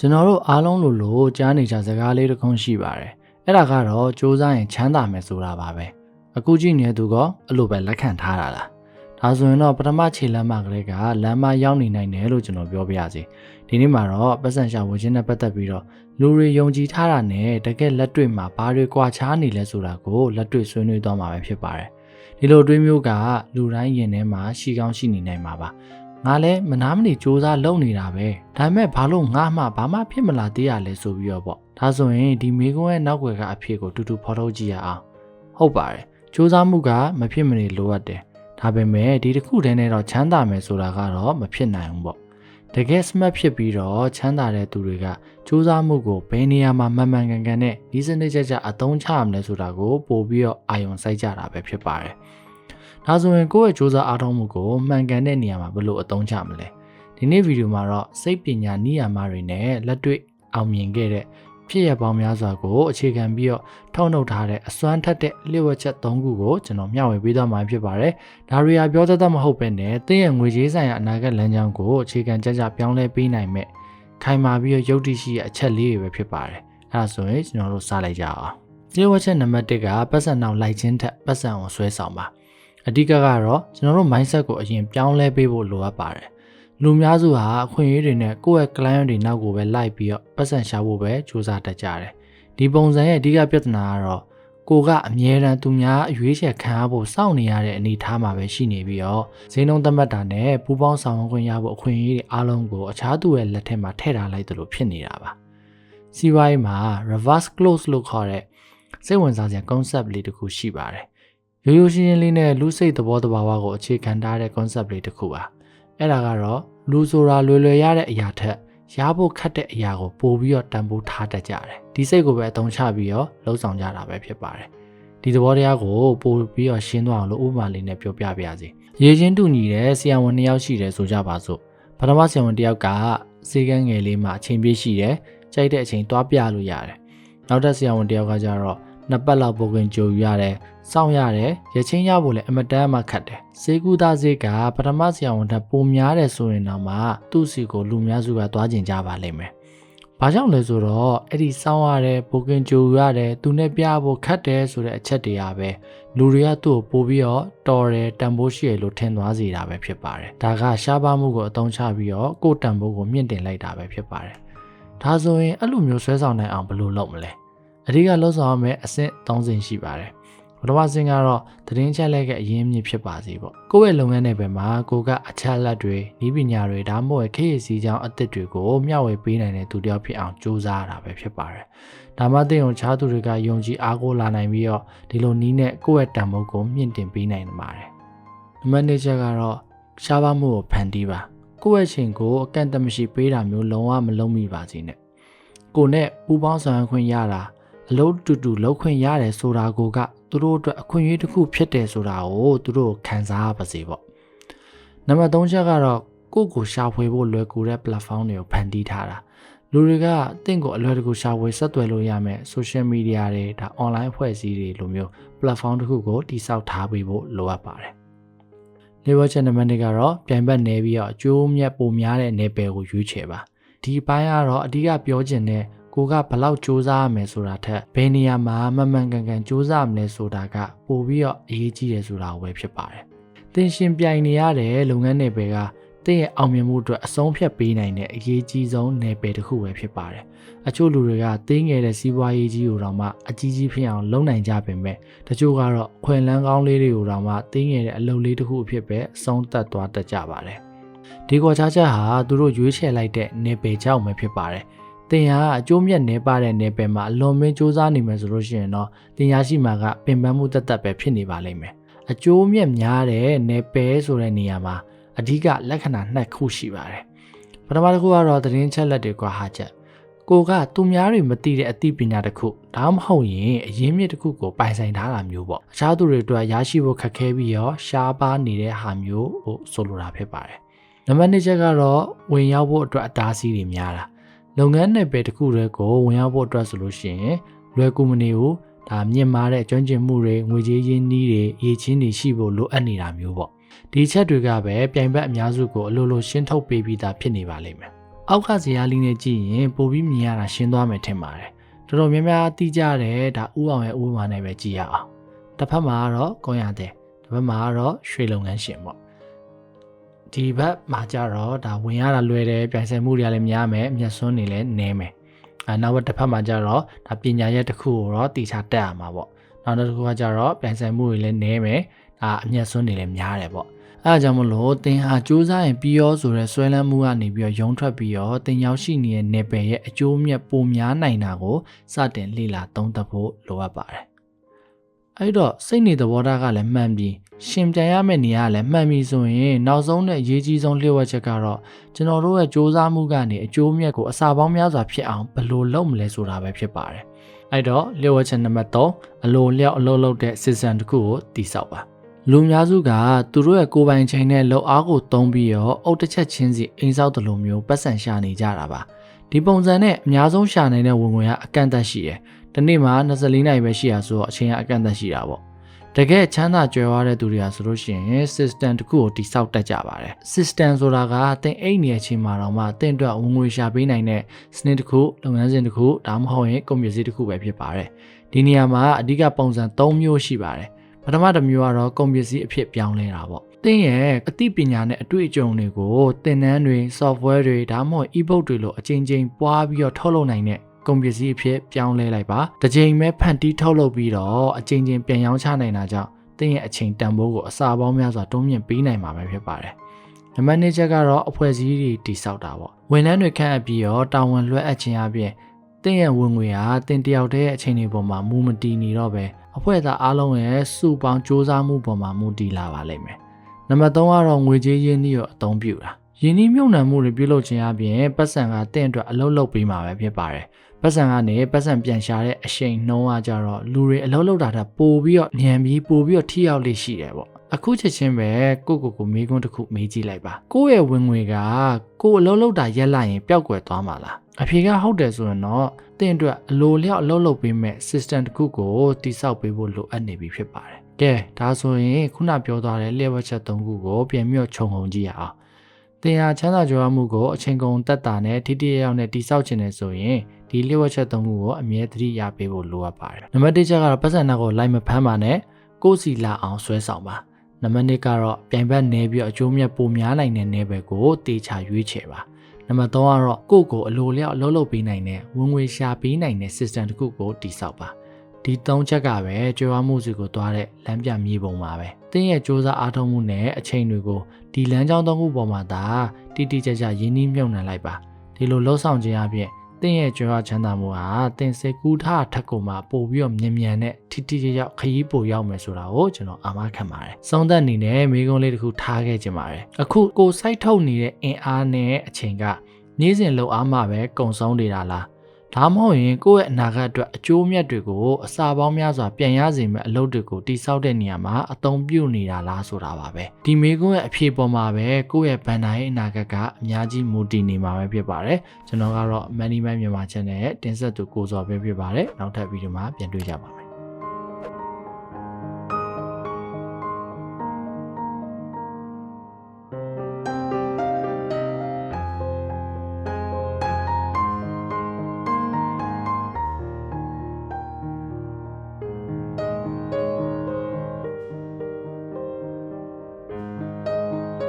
ကျွန်တော်တို့အားလုံးလိုလိုကြားနေကြစကားလေးတစ်ခုရှိပါတယ်အဲ့ဒါကတော့စူးစမ်းရင်ချမ်းသာမယ်ဆိုတာပါပဲအခုကြည့်နေတဲ့သူကအဲ့လိုပဲလက်ခံထားတာလားဒါဆိုရင်တော့ပထမခြေလမ်းမကလေးကလမ်းမရောက်နေနိုင်တယ်လို့ကျွန်တော်ပြောပြရစီဒီနေ့မှာတော့ပတ်စံရှာဝခြင်းနဲ့ပတ်သက်ပြီးတော့လူတွေယုံကြည်ထားတာနဲ့တကယ်လက်တွေ့မှာဘာတွေကွာခြားနေလဲဆိုတာကိုလက်တွေ့ဆွေးနွေးသွားမှာပဲဖြစ်ပါတယ်ဒီလိုတွေးမျိုးကလူတိုင်းရင်ထဲမှာရှိကောင်းရှိနေနိုင်မှာပါ ငါလည်းမနာမနေစူးစမ်းလုပ်နေတာပဲဒါပေမဲ့ဘာလို့ငါမှဘာမှဖြစ်မလာသေးရလဲဆိုပြီးတော့ပေါ့ဒါဆိုရင်ဒီမိကုန်းရဲ့နောက်ွယ်ကအဖြစ်ကိုတူတူဖော်ထုတ်ကြည့်ရအောင်ဟုတ်ပါတယ်စူးစမ်းမှုကမဖြစ်မနေလိုအပ်တယ်ဒါပေမဲ့ဒီတစ်ခုတည်းနဲ့တော့ချမ်းသာမယ်ဆိုတာကတော့မဖြစ်နိုင်ဘူးပေါ့တကယ် smart ဖြစ်ပြီးတော့ချမ်းသာတဲ့သူတွေကစူးစမ်းမှုကိုဘယ်နေရာမှာမှန်မှန်ကန်ကန်နဲ့ဒီစနစ်ကြကြအသုံးချရမလဲဆိုတာကိုပို့ပြီးတော့အာရုံစိုက်ကြတာပဲဖြစ်ပါတယ် ဒါဆိုရင်ကိုယ့်ရဲ့စူးစမ်းအားထုတ်မှုကိုမှန်ကန်တဲ့နေရာမှာဘယ်လိုအသုံးချမလဲဒီနေ့ဗီဒီယိုမှာတော့စိတ်ပညာနိယာမတွေနဲ့လက်တွေ့အောင်မြင်ခဲ့တဲ့ဖြစ်ရပေါင်းများစွာကိုအခြေခံပြီးတော့ထုတ်နှုတ်ထားတဲ့အစွမ်းထက်တဲ့လျှို့ဝှက်ချက်၃ခုကိုကျွန်တော်မျှဝေပေးသွားမှာဖြစ်ပါတယ်။ဒါရီယာပြောတတ်တတ်မဟုတ်ပဲနဲ့တင်းရဲ့ငွေကြေးဆိုင်ရာအနာဂတ်လမ်းကြောင်းကိုအခြေခံကြကြပြောင်းလဲပေးနိုင်မဲ့ခိုင်မာပြီးတော့ယုတ်တိရှိရဲ့အချက်လေးတွေပဲဖြစ်ပါတယ်။အဲဒါဆိုရင်ကျွန်တော်တို့စလိုက်ကြအောင်။လျှို့ဝှက်ချက်နံပါတ်1ကပတ်စံနောက်လိုက်ခြင်းထက်ပတ်စံကိုဆွဲဆောင်ပါ။ အဓိကကတော့ကျွန်တော်တို့ mindset ကိုအရင်ပြောင်းလဲပေးဖို့လိုအပ်ပါတယ်။လူများစုဟာအခွင့်အရေးတွေနဲ့ကိုယ့်ရဲ့ client တွေနောက်ကိုပဲလိုက်ပြီးတော့ပတ်စံရှာဖို့ပဲစူးစမ်းတတ်ကြတယ်။ဒီပုံစံရဲ့အဓိကပြဿနာကတော့ကိုကအမြဲတမ်းသူများအရွေးချယ်ခံရဖို့စောင့်နေရတဲ့အနေအထားမှာပဲရှိနေပြီးတော့ဈေးနှုန်းသတ်မှတ်တာနဲ့ပူပေါင်းဆောင်ခွင့်ရဖို့အခွင့်အရေးတွေအားလုံးကိုအခြားသူရဲ့လက်ထက်မှာထည့်ထားလိုက်သလိုဖြစ်နေတာပါ။စီးပွားရေးမှာ reverse close လို့ခေါ်တဲ့စိတ်ဝင်စားစရာ concept လေးတစ်ခုရှိပါတယ်။ ရိုးရိုးရှင်းရှင်းလေးနဲ့လူစိတ်သဘောတဘာဝကိုအခြေခံထားတဲ့ concept လေးတစ်ခုပါ။အဲ့ဒါကတော့လူဆိုတာလွယ်လွယ်ရတဲ့အရာထက်ရဖို့ခက်တဲ့အရာကိုပို့ပြီးတော့တန်ဖိုးထားတတ်ကြတယ်ဒီစိတ်ကိုပဲအသုံးချပြီးတော့လှုပ်ဆောင်ကြတာပဲဖြစ်ပါတယ်ဒီသဘောတရားကိုပို့ပြီးတော့ရှင်းသွားအောင်လို့ဥပမာလေးနဲ့ပြောပြပါရစေရေချင်းတူညီတဲ့ဆရာဝန်နှစ်ယောက်ရှိတယ်ဆိုကြပါစို့ပထမဆရာဝန်တစ်ယောက်ကစေကန်းငယ်လေးမှာအချိန်ပြည့်ရှိတယ်ကြိုက်တဲ့အချိန်သွားပြလို့ရတယ်နောက်တစ်ဆရာဝန်တစ်ယောက်ကကျတော့ နှစ်ပတ်လောက်ပုံကင်ကြိုယူရတယ်စောင့်ရတယ်ရချင်းရဖို့လည်းအမတန်မှခက်တယ်စေကူသားစေကပထမဆရာဝန်ထက်ပိုများတယ်ဆိုရင်တော့မှသူ့စီကိုလူများစုကသွားကျင်ကြပါလိမ့်မယ်။ဘာကြောင့်လဲဆိုတော့အဲ့ဒီစောင့်ရတယ်ပုံကင်ကြိုယူရတယ်သူနဲ့ပြဖို့ခက်တယ်ဆိုတဲ့အချက်တရားပဲလူတွေကသူ့ကိုပို့ပြီးတော့တော်တယ်တန်ဖိုးရှိရလို့ထင်သွားစေတာပဲဖြစ်ပါတယ်။ဒါကရှားပါမှုကိုအသုံးချပြီးတော့ကိုယ်တန်ဖိုးကိုမြင့်တင်လိုက်တာပဲဖြစ်ပါတယ်။ဒါဆိုရင်အဲ့လိုမျိုးဆွဲဆောင်နိုင်အောင်ဘယ်လိုလုပ်မလဲ။ အဓိကလှုပ်ဆောင်ရမယ့်အဆင့်၃ဆင့်ရှိပါတယ်ပထမဆင့်ကတော့သတင်းချက်လက်ကအရင်းမြစ်ဖြစ်ပါစေပေါ့ကိုယ့်ရဲ့လုပ်ငန်းနယ်ပယ်မှာကိုကအချက်လက်တွေဤပညာတွေဒါမှမဟုတ်ခေတ်စီကြောင်းအသစ်တွေကိုမျှဝေပေးနိုင်တဲ့သူတယောက်ဖြစ်အောင်ကြိုးစားရတာပဲဖြစ်ပါတယ်ဒါမှသိအောင်ခြားသူတွေကယုံကြည်အားကိုးလာနိုင်ပြီးတော့ဒီလိုနီးနဲ့ကိုယ့်ရဲ့တန်ဖိုးကိုမြင့်တင်ပေးနိုင်ပါတယ်နံပါတ်၄ချက်ကတော့ရှားပါမှုကိုဖန်တီးပါကိုယ့်ရဲ့ချိန်ကိုအကန့်အသတ်မရှိပေးတာမျိုးလုံးဝမလုံးမိပါစေနဲ့ကိုနဲ့ပူပေါင်းဆောင်ရွက်ခွင့်ရတာ အလုပ်တူတူလုပ်ခွင့်ရတယ်ဆိုတာကိုကသူတို့အတွက်အခွင့်အရေးတစ်ခုဖြစ်တယ်ဆိုတာကိုသူတို့ခံစားပါစေပေါ့နံပါတ်3ချက်ကတော့ကိုယ့်ကိုရှာဖွေဖို့လွယ်ကူတဲ့ platform တွေကိုဖန်တီးထားတာလူတွေကတင့်ကိုအလွယ်တကူရှာဖွေဆက်သွယ်လို့ရမယ် social media တွေဒါ online အဖွဲ့အစည်းတွေလိုမျိုး platform တစ်ခုကိုတည်ဆောက်ထားပေးဖို့လိုအပ်ပါတယ်လေဝချက်နံပါတ်2ကတော့ပြိုင်ဘက်နေပြီးတော့အကျိုးမြတ်ပိုများတဲ့နယ်ပယ်ကိုရွေးချယ်ပါဒီဘိုင်းကတော့အဓိကပြောချင်တဲ့ ကိုကဘလောက်စူးစမ်းရမယ်ဆိုတာထက်ဘယ်နေရာမှာမမှန်ကန်ကန်စူးစမ်းရမလဲဆိုတာကပိုပြီးတော့အရေးကြီးတယ်ဆိုတာကိုပဲဖြစ်ပါတယ်။သင်ရှင်ပြိုင်နေရတဲ့လုပ်ငန်းနယ်ပယ်ကတင့်ရဲ့အောင်မြင်မှုအတွက်အဆုံးဖြတ်ပေးနိုင်တဲ့အရေးကြီးဆုံးနယ်ပယ်တစ်ခုပဲဖြစ်ပါတယ်။အချို့လူတွေကတင်းငယ်တဲ့စီးပွားရေးကြီးကိုတော့မှအကြီးကြီးဖြစ်အောင်လုပ်နိုင်ကြပေမဲ့တချို့ကတော့ခွင်လန်းကောင်းလေးတွေကိုတော့မှတင်းငယ်တဲ့အလုပ်လေးတစ်ခုအဖြစ်ပဲအဆုံးသတ်သွားတတ်ကြပါတယ်။ဒီကွာခြားချက်ဟာသူတို့ရွေးချယ်လိုက်တဲ့နယ်ပယ်ကြောင့်ပဲဖြစ်ပါတယ်။ တင်ရအကျိုးမြတ်နေပါတဲ့နယ်ပယ်မှာအလွန်မင်းစူးစမ်းနေမယ်ဆိုလို့ရှိရင်တော့တင်ရရှိမှာကပင်ပန်းမှုတက်တက်ပဲဖြစ်နေပါလိမ့်မယ်အကျိုးမြတ်များတဲ့နယ်ပယ်ဆိုတဲ့နေရာမှာအဓိကလက္ခဏာနှစ်ခုရှိပါတယ်ပထမတစ်ခုကတော့သတင်းချက်လက်တွေကဟာချက်ကိုကသူများတွေမသိတဲ့အသိပညာတစ်ခုဒါမှမဟုတ်ရင်အရင်းမြစ်တစ်ခုကိုပိုင်ဆိုင်ထားတာမျိုးပေါ့အခြားသူတွေအတွက်ရရှိဖို့ခက်ခဲပြီးရောရှားပါနေတဲ့ဟာမျိုးဟိုဆိုလိုတာဖြစ်ပါတယ်နံပါတ်2ချက်ကတော့ဝင်ရောက်ဖို့အတွက်အတားအဆီးတွေများတာ လုပ်ငန်းနယ်ပယ်တစ်ခုတည်းကိုဝင်ရောက်ဖို့အတွက်ဆိုလို့ရှိရင်လွယ်ကူမနေဘူးဒါမြင့်မားတဲ့ကျွမ်းကျင်မှုတွေငွေကြေးရင်းနှီးတွေရေးချင်းတွေရှိဖို့လိုအပ်နေတာမျိုးပေါ့ဒီချက်တွေကပဲပြိုင်ဘက်အများစုကိုအလိုလိုရှင်းထုတ်ပေးပြီးသားဖြစ်နေပါလိမ့်မယ်အောက်ကဇေယျလီနဲ့ကြည့်ရင်ပိုပြီးမြင်ရတာရှင်းသွားမယ်ထင်ပါတယ်တော်တော်များများသိကြတယ်ဒါဥအောင်ရဲ့ဥပမာနဲ့ပဲကြည့်ရအောင်တစ်ဖက်မှာကတော့ကောင်းရတဲ့တစ်ဖက်မှာကတော့ရွှေလုပ်ငန်းရှင်ပေါ့ ဒီဘက်မှာကြတော့ဒါဝင်ရတာလွယ်တယ်ပြိုင်ဆိုင်မှုတွေကလည်းများမယ်အမျက်စွန်းတွေလည်းနည်းမယ်အဲနောက်ဘက်တစ်ဖက်မှာကြတော့ဒါပညာရဲ့တစ်ခုကိုတော့တီချတက်ရမှာပေါ့နောက်တစ်ခုကကြတော့ပြိုင်ဆိုင်မှုတွေလည်းနည်းမယ်ဒါအမျက်စွန်းတွေလည်းများတယ်ပေါ့အဲအကြောင်းမလို့တင်ဟာစူးစမ်းရင်ပြီးရောဆိုတဲ့ဆွဲလန်းမှုကနေပြီးတော့ရုံထွက်ပြီးတော့တင်ရောက်ရှိနေတဲ့နယ်ပယ်ရဲ့အကျိုးမြတ်ပိုများနိုင်တာကိုစတင်လေ့လာသုံးသပ်ဖို့လိုအပ်ပါတယ်။အဲ့တော့စိတ်နေသဘောထားကလည်းမှန်ပြီး ရှင်ပြန်ရမယ့်နေရာကလည်းမှန်ပြီးဆိုရင်နောက်ဆုံးနဲ့အရေးကြီးဆုံးလျှို့ဝှက်ချက်ကတော့ကျွန်တော်တို့ရဲ့စ조사မှုကနေအကျိုးမြတ်ကိုအစာပေါင်းများစွာဖြစ်အောင်ဘယ်လိုလုပ်မလဲဆိုတာပဲဖြစ်ပါတယ်။အဲ့တော့လျှို့ဝှက်ချက်နံပါတ်3အလိုလျောက်အလုပ်လုပ်တဲ့ system တစ်ခုကိုတည်ဆောက်ပါ။လူများစုကသူတို့ရဲ့ကိုယ်ပိုင်ချိန်နဲ့လောက်အားကိုသုံးပြီးတော့အုတ်တစ်ချက်ချင်းစီအိမ်ဆောက်တလိုမျိုးပတ်စံရှာနေကြတာပါဒီပုံစံနဲ့အများဆုံးရှာနိုင်တဲ့ဝင်ငွေကအကန့်အသတ်ရှိတယ်ဒီနေ့မှာ24နိုင်ပဲရှိရဆိုတော့အချိန်ကအကန့်အသတ်ရှိတာပေါ့ တကယ်ချမ်းသာကြွယ်ဝတဲ့သူတွေကဆိုလို့ရှိရင် system တစ်ခုကိုတိစောက်တတ်ကြပါတယ် system ဆိုတာကတင်အိတ်နေတဲ့အချိန်မှာတော့မှတင့်အတွက်ဝင်ငွေရှာပေးနိုင်တဲ့စနစ်တစ်ခုလုပ်ငန်းစဉ်တစ်ခုဒါမှမဟုတ်ရင်ကွန်ပျူတာတစ်ခုပဲဖြစ်ပါတယ်ဒီနေရာမှာအဓိကပုံစံ3မျိုးရှိပါတယ်ပထမတစ်မျိုးကတော့ကုန်ပစ္စည်းအဖြစ်ပြောင်းလဲတာပေါ့သင်ရဲ့အသိပညာနဲ့အတွေ့အကြုံတွေကိုသင်တန်းတွေ software တွေဒါမှမဟုတ် ebook တွေလိုအချိန်ချင်းပွားပြီးတော့ထုတ်လုပ်နိုင်တဲ့ ကုန်ပစ္စည်းအဖြစ်ပြောင်းလဲလိုက်ပါတစ်ချိန်ပဲဖန်တီးထုတ်လုပ်ပြီးတော့အချိန်ချင်းပြန်ရောင်းချနိုင်တာကြောင့်သင်ရဲ့အချိန်တန်ဖိုးကိုအစာပေါင်းများစွာတွန်းမြင့်ပေးနိုင်မှာပဲဖြစ်ပါတယ်နံပါတ်2ချက်ကတော့အဖွဲ့အစည်းတွေတည်ဆောက်တာပေါ့ဝန်ထမ်းတွေခန့်အပ်ပြီးတော့တာဝန်လွှဲအပ်ခြင်းအပြင်သင်ရဲ့ဝင်ငွေဟာသင်တယောက်တည်းရဲ့အချိန်တွေပေါ်မှာမူမတည်နေတော့ပဲအဖွဲ့သားအားလုံးရဲ့စုပေါင်းစ조사မှုပေါ်မှာမူတည်လာပါလိမ့်မယ်။နံပါတ်3ကတော့ငွေကြေးရင်းနှီးကိုအသုံးပြုတာ။ ရင်းနှီးမြုပ်နှံမှုတွေပြုလုပ်ခြင်းအပြင်ပတ်စံကတင့်အတွက်အလုပ်လုပ်ပေးမှာပဲဖြစ်ပါတယ်။ပတ်စံကနေပတ်စံပြန်ရှာတဲ့အရှိန်နှုံးကကြတော့လူတွေအလုပ်လုပ်တာတက်ပိုပြီးတော့ညံပြီးပိုပြီးတော့ထိရောက်လိရှိတယ်ပေါ့။အခုချက်ချင်းပဲကိုကိုကိုမေးခွန်းတစ်ခုမေးကြည့်လိုက်ပါကိုယ့်ရဲ့ဝင်ငွေကကိုယ်အလုပ်လုပ်တာရက်လိုက်ရင်ပျောက်ကွယ်သွားမှာလားအဖြေကဟုတ်တယ်ဆိုရင်တော့တင့်အတွက်အလိုလျောက်အလုပ်လုပ်ပေးမဲ့ system တစ်ခုကိုတိစောက်ပေးဖို့လိုအပ်နေပြီဖြစ်ပါတယ်ကဲဒါဆိုရင်ခုနပြောသွားတဲ့လျှက်ဝက်ချက်၃ခုကိုပြန်ပြီးတော့ခြုံငုံကြည့်ရအောင် တင်ဟာချမ်းသာကြွယ်ဝမှုကိုအချိန်ကုန်တက်တာနဲ့ထိတိယောက်နဲ့တိစောက်ခြင်းနဲ့ဆိုရင်ဒီလျှက်ဝက်ချက်၃ခုကိုအမြဲတမ်းရပေးဖို့လိုအပ်ပါတယ်နံပါတ်၁ချက်ကတော့ပတ်စံနာကိုလိုက်မဖမ်းပါနဲ့ကိုယ်စီလာအောင်ဆွဲဆောင်ပါနံပါတ်2ကတော့ပြိုင်ဘက်နေပြီးအကျိုးမြတ်ပိုများနိုင်တဲ့နေဘက်ကိုတေချာရွေးချယ်ပါနံပါတ်3ကတော့ကိုယ့်ကိုအလိုလျောက်အလုပ်လုပ်ပေးနိုင်တဲ့ဝင်ငွေရှာပေးနိုင်တဲ့ system တစ်ခုကိုတည်ဆောက်ပါဒီ၃ချက်ကပဲကြွယ်ဝမှုစီကိုသွားတဲ့လမ်းပြမြေပုံပါပဲ။ သင်ရဲ့စ조사အားထုတ်မှုနဲ့အချိန်တွေကိုဒီလမ်းကြောင်းသုံးခုပေါ်မှာသာတိတိကျကျရင်းနှီးမြှုပ်နှံလိုက်ပါဒီလိုလှုပ်ဆောင်ခြင်းအပြင်သင်ရဲ့ကြွယ်ဝချမ်းသာမှုဟာသင်စိတ်ကူးထားထက်ကိုမှပို့ပြီးတော့မြန်မြန်နဲ့ထိထိကျကျခရီးပို့ရောက်မယ်ဆိုတာကိုကျွန်တော်အာမခံပါတယ်။စုံသက်အနေနဲ့မိကုံးလေးတစ်ခုထားခဲ့ခြင်းပါတယ်။အခုကိုစိုက်ထုတ်နေတဲ့အင်အားနဲ့အချိန်ကနေ့စဉ်လှုပ်အားမှပဲကုံဆုံးနေတာလား။ ဒါမှမဟုတ်ရင်ကိုယ့်ရဲ့အနာဂတ်အတွက်အကျိုးမြတ်တွေကိုအစာပေါင်းများစွာပြန်ရစေမယ့်အလုပ်တွေကိုတိစောက်တဲ့နေရာမှာအသုံးပြုနေတာလားဆိုတာပါပဲဒီမေကွန်းရဲ့အဖြေပေါ်မှာပဲကိုယ့်ရဲ့ဘန်နာရဲ့အနာဂတ်ကအများကြီးမူတည်နေမှာပဲဖြစ်ပါတယ်ကျွန်တော်ကတော့ Money Man မြန်မာ Channel ရဲ့တင်ဆက်သူကိုစော်ပဲဖြစ်ပါတယ်နောက်ထပ်ဗီဒီယိုမှာပြန်တွေ့ကြပါမယ်